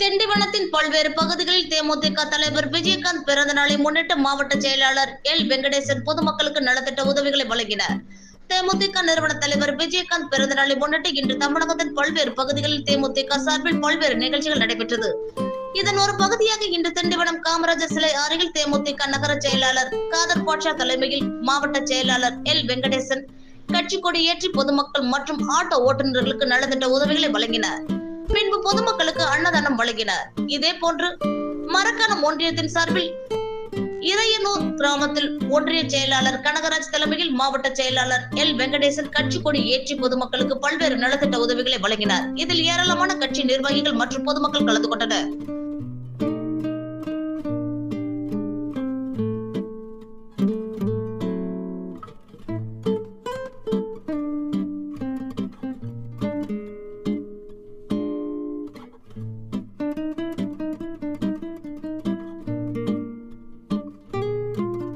திண்டிவனத்தின் பல்வேறு பகுதிகளில் தேமுதிக தலைவர் விஜயகாந்த் பிறந்த நாளை முன்னிட்டு மாவட்ட செயலாளர் எல் வெங்கடேசன் பொதுமக்களுக்கு நலத்திட்ட உதவிகளை வழங்கினார். தேமுதிக நிறுவன தலைவர் விஜயகாந்த் பிறந்த நாளை முன்னிட்டு இன்று தமிழகத்தின் பல்வேறு பகுதிகளில் தேமுதிக சார்பில் பல்வேறு நிகழ்ச்சிகள் நடைபெற்றது. இதன் ஒரு பகுதியாக இன்று திண்டிவனம் காமராஜர் சிலை அருகில் தேமுதிக நகர செயலாளர் காதர் பாட்ஷா தலைமையில் மாவட்ட செயலாளர் எல் வெங்கடேசன் கட்சி கொடி ஏற்றி பொதுமக்கள் மற்றும் ஆட்டோ ஓட்டுநர்களுக்கு நலத்திட்ட உதவிகளை வழங்கினார். பின்பு பொதுமக்களுக்கு அன்னதானம் வழங்கினார். இதே போன்று மரக்கணம் ஒன்றியத்தின் சார்பில் இறையனூர் கிராமத்தில் ஒன்றிய செயலாளர் கனகராஜ் தலைமையில் மாவட்ட செயலாளர் எல். வெங்கடேசன் கட்சி கொடி ஏற்றி பொதுமக்களுக்கு பல்வேறு நலத்திட்ட உதவிகளை வழங்கினார். இதில் ஏராளமான கட்சி நிர்வாகிகள் மற்றும் பொதுமக்கள் கலந்து கொண்டனர்.